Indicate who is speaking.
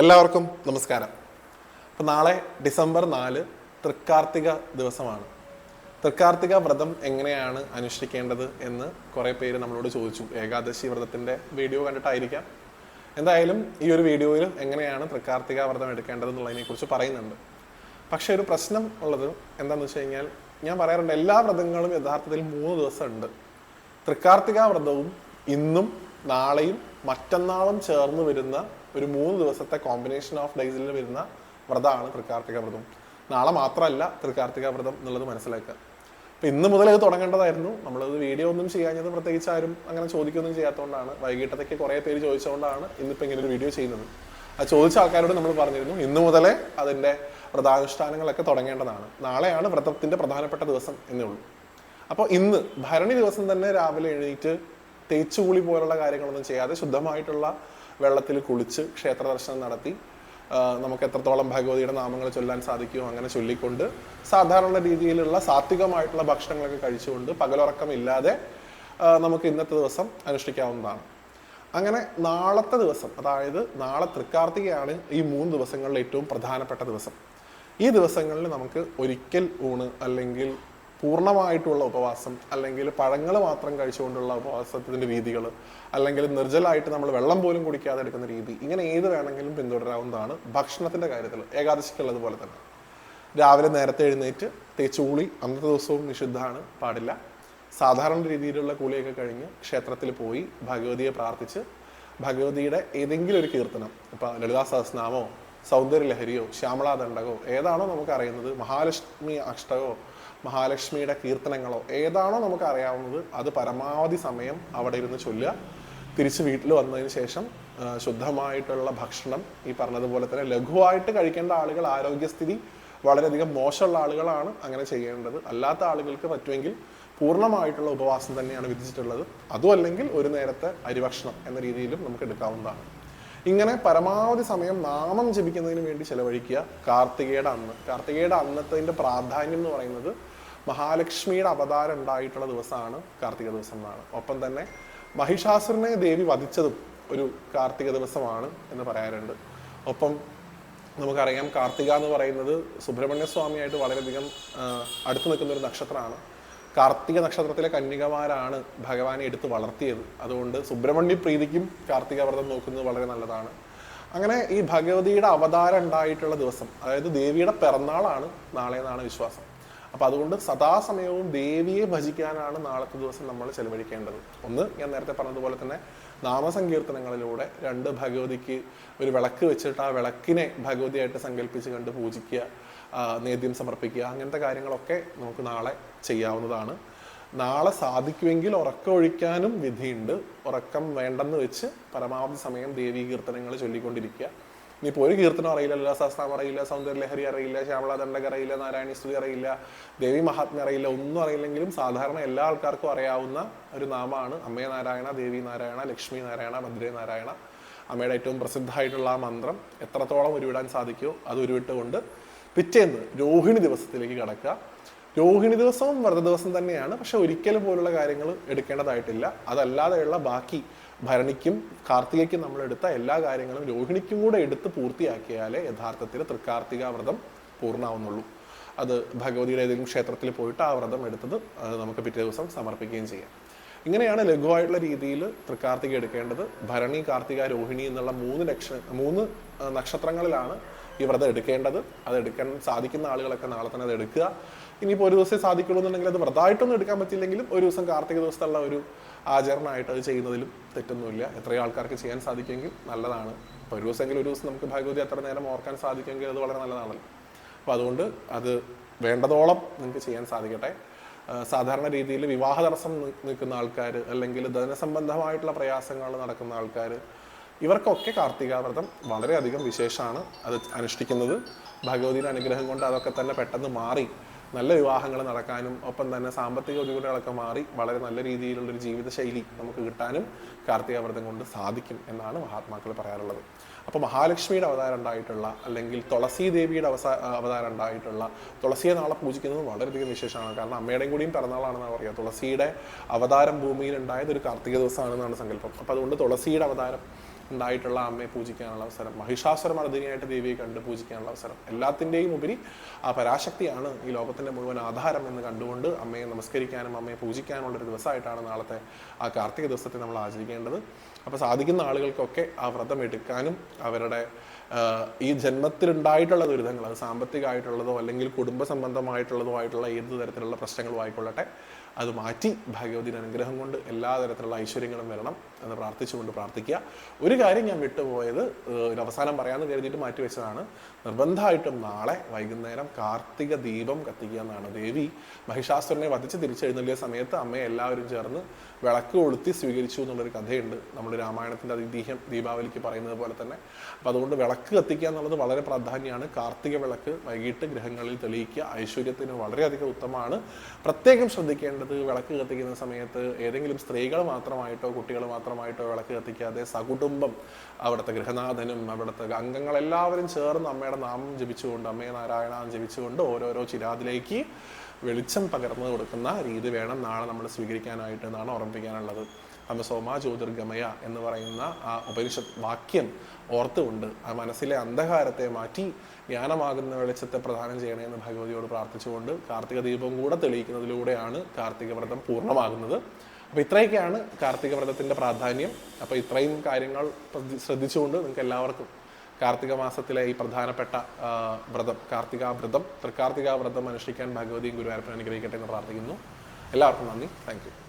Speaker 1: എല്ലാവർക്കും നമസ്കാരം. അപ്പം നാളെ ഡിസംബർ നാല് തൃക്കാർത്തിക ദിവസമാണ്. തൃക്കാർത്തിക വ്രതം എങ്ങനെയാണ് അനുഷ്ഠിക്കേണ്ടത് എന്ന് കുറേ പേര് നമ്മളോട് ചോദിച്ചു. ഏകാദശി വ്രതത്തിന്റെ വീഡിയോ കണ്ടിട്ടായിരിക്കാം. എന്തായാലും ഈ ഒരു വീഡിയോയിൽ എങ്ങനെയാണ് തൃക്കാർത്തിക വ്രതം എടുക്കേണ്ടത് എന്നുള്ളതിനെക്കുറിച്ച് പറയുന്നുണ്ട്. പക്ഷേ ഒരു പ്രശ്നം ഉള്ളത് എന്താണെന്ന് വെച്ച് കഴിഞ്ഞാൽ ഞാൻ പറയാറുണ്ട് എല്ലാ വ്രതങ്ങളും യഥാർത്ഥത്തിൽ മൂന്ന് ദിവസമുണ്ട്. തൃക്കാർത്തിക വ്രതവും ഇന്നും നാളെയും മറ്റന്നാളും ചേർന്ന് വരുന്ന ഒരു മൂന്ന് ദിവസത്തെ കോമ്പിനേഷൻ ഓഫ് ഡേയ്സിൽ വരുന്ന വ്രതമാണ് തൃക്കാർത്തിക വ്രതം. നാളെ മാത്രമല്ല തൃക്കാർത്തിക വ്രതം എന്നുള്ളത് മനസ്സിലാക്കുക. അപ്പം ഇന്ന് മുതൽ ഇത് തുടങ്ങേണ്ടതായിരുന്നു. നമ്മളത് വീഡിയോ ഒന്നും ചെയ്യാഞ്ഞത് പ്രത്യേകിച്ച് ആരും അങ്ങനെ ചോദിക്കൊന്നും ചെയ്യാത്തതുകൊണ്ടാണ്. വൈകിട്ടത്തേക്ക് കുറേ പേര് ചോദിച്ചുകൊണ്ടാണ് ഇന്നിപ്പോൾ ഇങ്ങനെ ഒരു വീഡിയോ ചെയ്യുന്നത്. ആ ചോദിച്ച ആൾക്കാരോട് നമ്മൾ പറഞ്ഞിരുന്നു ഇന്ന് മുതലേ അതിന്റെ വ്രതാനുഷ്ഠാനങ്ങളൊക്കെ തുടങ്ങേണ്ടതാണ്. നാളെയാണ് വ്രതത്തിന്റെ പ്രധാനപ്പെട്ട ദിവസം എന്നേ ഉള്ളൂ. അപ്പോൾ ഇന്ന് ഭരണി ദിവസം തന്നെ രാവിലെ എണീറ്റ് തേച്ചുകൂളി പോലുള്ള കാര്യങ്ങളൊന്നും ചെയ്യാതെ ശുദ്ധമായിട്ടുള്ള വെള്ളത്തിൽ കുളിച്ച് ക്ഷേത്ര ദർശനം നടത്തി നമുക്ക് എത്രത്തോളം ഭഗവതിയുടെ നാമങ്ങൾ ചൊല്ലാൻ സാധിക്കുമോ അങ്ങനെ ചൊല്ലിക്കൊണ്ട് സാധാരണ രീതിയിലുള്ള സാത്വികമായിട്ടുള്ള ഭക്ഷണങ്ങളൊക്കെ കഴിച്ചുകൊണ്ട് പകലുറക്കമില്ലാതെ നമുക്ക് ഇന്നത്തെ ദിവസം അനുഷ്ഠിക്കാവുന്നതാണ്. അങ്ങനെ നാളത്തെ ദിവസം അതായത് നാളെ തൃക്കാർത്തികയാണ് ഈ മൂന്ന് ദിവസങ്ങളിൽ ഏറ്റവും പ്രധാനപ്പെട്ട ദിവസം. ഈ ദിവസങ്ങളിൽ നമുക്ക് ഒരിക്കൽ ഊണ് അല്ലെങ്കിൽ പൂർണമായിട്ടുള്ള ഉപവാസം അല്ലെങ്കിൽ പഴങ്ങൾ മാത്രം കഴിച്ചുകൊണ്ടുള്ള ഉപവാസത്തിന്റെ രീതികൾ അല്ലെങ്കിൽ നിർജലായിട്ട് നമ്മൾ വെള്ളം പോലും കുടിക്കാതെ എടുക്കുന്ന രീതി ഇങ്ങനെ ഏത് വേണമെങ്കിലും പിന്തുടരാവുന്നതാണ് ഭക്ഷണത്തിന്റെ കാര്യത്തിൽ. ഏകാദശിക്കുള്ളതുപോലെ തന്നെ. രാവിലെ നേരത്തെ എഴുന്നേറ്റ് തേച്ചുകൂളി അന്നത്തെ ദിവസവും നിഷിദ്ധമാണ് പാടില്ല. സാധാരണ രീതിയിലുള്ള കൂളിയൊക്കെ കഴിഞ്ഞ് ക്ഷേത്രത്തിൽ പോയി ഭഗവതിയെ പ്രാർത്ഥിച്ച് ഭഗവതിയുടെ ഏതെങ്കിലും ഒരു കീർത്തനം ഇപ്പം ലളിതാ സഹസ്നാമോ സൗന്ദര്യലഹരിയോ ശ്യാമളാദണ്ഡകോ ഏതാണോ നമുക്ക് അറിയുന്നത് മഹാലക്ഷ്മി അഷ്ടകോ മഹാലക്ഷ്മിയുടെ കീർത്തനങ്ങളോ ഏതാണോ നമുക്ക് അറിയാവുന്നത് അത് പരമാവധി സമയം അവിടെ ഇരുന്ന് ചൊല്ലുക. തിരിച്ച് വീട്ടിൽ വന്നതിന് ശേഷം ശുദ്ധമായിട്ടുള്ള ഭക്ഷണം ഈ പറഞ്ഞതുപോലെ തന്നെ ലഘുവായിട്ട് കഴിക്കേണ്ട ആളുകൾ ആരോഗ്യസ്ഥിതി വളരെയധികം മോശമുള്ള ആളുകളാണ് അങ്ങനെ ചെയ്യേണ്ടത്. അല്ലാത്ത ആളുകൾക്ക് പറ്റുമെങ്കിൽ പൂർണമായിട്ടുള്ള ഉപവാസം തന്നെയാണ് വിധിച്ചിട്ടുള്ളത്. അതും അല്ലെങ്കിൽ ഒരു നേരത്തെ അരിഭക്ഷണം എന്ന രീതിയിലും നമുക്ക് എടുക്കാവുന്നതാണ്. ഇങ്ങനെ പരമാവധി സമയം നാമം ജപിക്കുന്നതിന് വേണ്ടി ചെലവഴിക്കുക കാർത്തികയുടെ അന്ന്. കാർത്തികയുടെ അന്നത്തതിന്റെ പ്രാധാന്യം എന്ന് പറയുന്നത് മഹാലക്ഷ്മിയുടെ അവതാരം ഉണ്ടായിട്ടുള്ള ദിവസമാണ് കാർത്തിക ദിവസം എന്നാണ്. ഒപ്പം തന്നെ മഹിഷാസുരനെ ദേവി വധിച്ചതും ഒരു കാർത്തിക ദിവസമാണ് എന്ന് പറയാറുണ്ട്. ഒപ്പം നമുക്കറിയാം കാർത്തിക എന്ന് പറയുന്നത് സുബ്രഹ്മണ്യ സ്വാമിയായിട്ട് വളരെയധികം അടുത്തു നിൽക്കുന്ന ഒരു നക്ഷത്രമാണ്. കാർത്തിക നക്ഷത്രത്തിലെ കന്യകമാരാണ് ഭഗവാനെ എടുത്ത് വളർത്തിയത്. അതുകൊണ്ട് സുബ്രഹ്മണ്യ പ്രീതിക്കും കാർത്തിക വ്രതം നോക്കുന്നത് വളരെ നല്ലതാണ്. അങ്ങനെ ഈ ഭഗവതിയുടെ അവതാരം ഉണ്ടായിട്ടുള്ള ദിവസം അതായത് ദേവിയുടെ പിറന്നാളാണ് നാളെ എന്നാണ് വിശ്വാസം. അപ്പൊ അതുകൊണ്ട് സദാസമയവും ദേവിയെ ഭജിക്കാനാണ് നാളത്തെ ദിവസം നമ്മൾ ചെലവഴിക്കേണ്ടത്. ഒന്ന് ഞാൻ നേരത്തെ പറഞ്ഞതുപോലെ തന്നെ നാമസങ്കീർത്തനങ്ങളിലൂടെ രണ്ട് ഭഗവതിക്ക് ഒരു വിളക്ക് വെച്ചിട്ട് ആ വിളക്കിനെ ഭഗവതിയായിട്ട് സങ്കല്പിച്ച് കണ്ട് പൂജിക്കുക. നേദ്യം സമർപ്പിക്കുക. അങ്ങനത്തെ കാര്യങ്ങളൊക്കെ നമുക്ക് നാളെ ചെയ്യാവുന്നതാണ്. നാളെ സാധിക്കുമെങ്കിൽ ഉറക്കം ഒഴിക്കാനും വിധിയുണ്ട്. ഉറക്കം വേണ്ടെന്ന് വെച്ച് പരമാവധി സമയം ദേവീ കീർത്തനങ്ങൾ ചൊല്ലിക്കൊണ്ടിരിക്കുക. ഇനിയിപ്പോൾ ഒരു കീർത്തനം അറിയില്ല സഹസ്രനാമം അറിയില്ല സൗന്ദര്യലഹരി അറിയില്ല ശ്യാമളാദണ്ഡക അറിയില്ല നാരായണി സ്തുതി അറിയില്ല ദേവി മഹാത്മ്യ അറിയില്ല ഒന്നും അറിയില്ലെങ്കിലും സാധാരണ എല്ലാ ആൾക്കാർക്കും അറിയാവുന്ന ഒരു നാമമാണ് അമ്മേ നാരായണ ദേവി നാരായണ ലക്ഷ്മി നാരായണ ഭദ്രേ നാരായണ. അമ്മയുടെ ഏറ്റവും പ്രസിദ്ധമായിട്ടുള്ള ആ മന്ത്രം എത്രത്തോളം ഉരുവിടാൻ സാധിക്കുമോ അത് ഉരുവിട്ടുകൊണ്ട് പിറ്റേന്ന് രോഹിണി ദിവസത്തിലേക്ക് കടക്കുക. രോഹിണി ദിവസവും വ്രത ദിവസം തന്നെയാണ്. പക്ഷെ ഒരിക്കലും പോലുള്ള കാര്യങ്ങൾ എടുക്കേണ്ടതായിട്ടില്ല. അതല്ലാതെയുള്ള ബാക്കി ഭരണിക്കും കാർത്തികയ്ക്കും നമ്മൾ എടുത്ത എല്ലാ കാര്യങ്ങളും രോഹിണിക്കും കൂടെ എടുത്ത് പൂർത്തിയാക്കിയാലേ യഥാർത്ഥത്തിൽ തൃക്കാർത്തിക വ്രതം പൂർണമാവുന്നുള്ളൂ അത് ഭഗവതിയുടെ ഏതെങ്കിലും ക്ഷേത്രത്തിൽ പോയിട്ട് ആ വ്രതം എടുത്തത് നമുക്ക് പിറ്റേ ദിവസം സമർപ്പിക്കുകയും ചെയ്യാം. ഇങ്ങനെയാണ് ലഘുവായിട്ടുള്ള രീതിയിൽ തൃക്കാർത്തിക എടുക്കേണ്ടത്. ഭരണി കാർത്തിക രോഹിണി എന്നുള്ള മൂന്ന് ലക്ഷ മൂന്ന് നക്ഷത്രങ്ങളിലാണ് ഈ വ്രതം എടുക്കേണ്ടത്. അത് എടുക്കാൻ സാധിക്കുന്ന ആളുകളൊക്കെ നാളെ തന്നെ അത് എടുക്കുക. ഇനിയിപ്പോൾ ഒരു ദിവസമേ സാധിക്കുള്ളൂ എന്നുണ്ടെങ്കിൽ അത് വ്രതമായിട്ടൊന്നും എടുക്കാൻ പറ്റില്ലെങ്കിലും ഒരു ദിവസം കാർത്തിക ദിവസത്തുള്ള ഒരു ആചരണമായിട്ട് അത് ചെയ്യുന്നതിലും തെറ്റൊന്നുമില്ല. എത്രയോ ആൾക്കാർക്ക് ചെയ്യാൻ സാധിക്കുമെങ്കിൽ നല്ലതാണ്. അപ്പോൾ ഒരു ദിവസമെങ്കിലും ഒരു ദിവസം നമുക്ക് ഭഗവതി അത്ര നേരം ഓർക്കാൻ സാധിക്കുമെങ്കിൽ അത് വളരെ നല്ലതാണല്ലോ. അപ്പോൾ അതുകൊണ്ട് അത് വേണ്ടതോളം നിങ്ങൾക്ക് ചെയ്യാൻ സാധിക്കട്ടെ. സാധാരണ രീതിയിൽ വിവാഹ തടസ്സം നിൽക്കുന്ന ആൾക്കാർ അല്ലെങ്കിൽ ധനസംബന്ധമായിട്ടുള്ള പ്രയാസങ്ങൾ നടക്കുന്ന ആൾക്കാർ ഇവർക്കൊക്കെ കാർത്തികാവ്രതം വളരെയധികം വിശേഷമാണ് അത് അനുഷ്ഠിക്കുന്നത്. ഭഗവതിയുടെ അനുഗ്രഹം കൊണ്ട് അതൊക്കെ തന്നെ പെട്ടെന്ന് മാറി നല്ല വിവാഹങ്ങൾ നടക്കാനും ഒപ്പം തന്നെ സാമ്പത്തിക ബുദ്ധിമുട്ടുകളൊക്കെ മാറി വളരെ നല്ല രീതിയിലുള്ളൊരു ജീവിതശൈലി നമുക്ക് കിട്ടാനും കാർത്തികാവ്രതം കൊണ്ട് സാധിക്കും എന്നാണ് മഹാത്മാക്കൾ പറയാറുള്ളത്. അപ്പോൾ മഹാലക്ഷ്മിയുടെ അവതാരം ഉണ്ടായിട്ടുള്ള അല്ലെങ്കിൽ തുളസി ദേവിയുടെ അവസാ അവതാരം ഉണ്ടായിട്ടുള്ള തുളസിയെ നാളെ പൂജിക്കുന്നത് വളരെയധികം വിശേഷമാണ്. കാരണം അമ്മയുടെയും കൂടിയും പിറന്നാളാണെന്നാണ് പറയുക. തുളസിയുടെ അവതാരം ഭൂമിയിൽ ഉണ്ടായത് ഒരു കാർത്തിക ദിവസമാണെന്നാണ് സങ്കല്പം. അപ്പോൾ അതുകൊണ്ട് തുളസിയുടെ അവതാരം ഉണ്ടായിട്ടുള്ള അമ്മയെ പൂജിക്കാനുള്ള അവസരം മഹിഷാസുര മർദ്ദിനിയായിട്ട് ദേവിയെ കണ്ട് പൂജിക്കാനുള്ള അവസരം എല്ലാത്തിന്റെയും ഉപരി ആ പരാശക്തിയാണ് ഈ ലോകത്തിന്റെ മുഴുവൻ ആധാരം എന്ന് കണ്ടുകൊണ്ട് അമ്മയെ നമസ്കരിക്കാനും അമ്മയെ പൂജിക്കാനുള്ള ഒരു ദിവസമായിട്ടാണ് നാളത്തെ ആ കാർത്തിക ദിവസത്തെ നമ്മൾ ആചരിക്കേണ്ടത്. അപ്പോൾ സാധിക്കുന്ന ആളുകൾക്കൊക്കെ ആ വ്രതം എടുക്കാനും അവരുടെ ഈ ജന്മത്തിലുണ്ടായിട്ടുള്ള ദുരിതങ്ങൾ അത് സാമ്പത്തികമായിട്ടുള്ളതോ അല്ലെങ്കിൽ കുടുംബ സംബന്ധമായിട്ടുള്ളതോ ആയിട്ടുള്ള ഏത് തരത്തിലുള്ള പ്രശ്നങ്ങളും ആയിക്കൊള്ളട്ടെ. അത് മാറ്റി ഭാഗ്യവതിന് അനുഗ്രഹം കൊണ്ട് എല്ലാ തരത്തിലുള്ള ഐശ്വര്യങ്ങളും വരണം എന്ന് പ്രാർത്ഥിച്ചുകൊണ്ട് പ്രാർത്ഥിക്കുക. ഒരു കാര്യം ഞാൻ വിട്ടുപോയത് ഒരു അവസാനം പറയാമെന്ന് കരുതിയിട്ട് മാറ്റി വെച്ചതാണ്. നിർബന്ധമായിട്ടും നാളെ വൈകുന്നേരം കാർത്തിക ദീപം കത്തിക്കുക എന്നാണ്. ദേവി മഹിഷാസുരനെ വധിച്ച് തിരിച്ചെഴുന്നള്ളിയ സമയത്ത് അമ്മയെ എല്ലാവരും ചേർന്ന് വിളക്ക് കൊളുത്തി സ്വീകരിച്ചു എന്നുള്ളൊരു കഥയുണ്ട്. നമ്മൾ രാമായണത്തിന്റെ ഐതിഹ്യം ദീപാവലിക്ക് പറയുന്നത് പോലെ തന്നെ. അപ്പം അതുകൊണ്ട് വിളക്ക് കത്തിക്കുക എന്നുള്ളത് വളരെ പ്രാധാന്യമാണ്. കാർത്തിക വിളക്ക് വൈകിട്ട് ഗ്രഹങ്ങളിൽ തെളിയിക്കുക ഐശ്വര്യത്തിന് വളരെയധികം ഉത്തമമാണ്. പ്രത്യേകം ശ്രദ്ധിക്കേണ്ടത് വിളക്ക് കത്തിക്കുന്ന സമയത്ത് ഏതെങ്കിലും സ്ത്രീകൾ മാത്രമായിട്ടോ കുട്ടികൾ മാത്രമായിട്ടോ വിളക്ക് കത്തിക്കാതെ സകുടുംബം അവിടുത്തെ ഗൃഹനാഥനും അവിടുത്തെ അംഗങ്ങളെല്ലാവരും ചേർന്ന് അമ്മയുടെ നാമം ജപിച്ചുകൊണ്ട് അമ്മയെ നാരായണ ജപിച്ചുകൊണ്ട് ഓരോരോ ചിരാതിലേക്ക് വെളിച്ചം പകർന്നു കൊടുക്കുന്ന രീതി വേണം നാളെ നമ്മൾ സ്വീകരിക്കാനായിട്ട് എന്നാണ് ഓർമ്മിപ്പിക്കാനുള്ളത്. അമ്മ സോമാ ജ്യോതിർഗമയ എന്ന് പറയുന്ന ആ ഉപനിഷത് വാക്യം ഓർത്തുകൊണ്ട് ആ മനസ്സിലെ അന്ധകാരത്തെ മാറ്റി ജ്ഞാനമാകുന്ന വെളിച്ചത്തെ പ്രദാനം ചെയ്യണേ എന്ന് ഭഗവതിയോട് പ്രാർത്ഥിച്ചുകൊണ്ട് കാർത്തിക ദീപം കൂടെ തെളിയിക്കുന്നതിലൂടെയാണ് കാർത്തിക വ്രതം പൂർണമാകുന്നത്. അപ്പോൾ ഇത്രയൊക്കെയാണ് കാർത്തിക വ്രതത്തിന്റെ പ്രാധാന്യം. അപ്പോൾ ഇത്രയും കാര്യങ്ങൾ ശ്രദ്ധിച്ചുകൊണ്ട് നിങ്ങൾക്ക് എല്ലാവർക്കും കാർത്തിക മാസത്തിലെ ഈ പ്രധാനപ്പെട്ട വ്രതം കാർത്തിക വ്രതം തൃക്കാർത്തിക വ്രതം അനുഷ്ഠിക്കാൻ ഭഗവതിയും ഗുരുവായൂരപ്പൻ അനുഗ്രഹിക്കട്ടെ എന്ന് പ്രാർത്ഥിക്കുന്നു. എല്ലാവർക്കും നന്ദി. താങ്ക്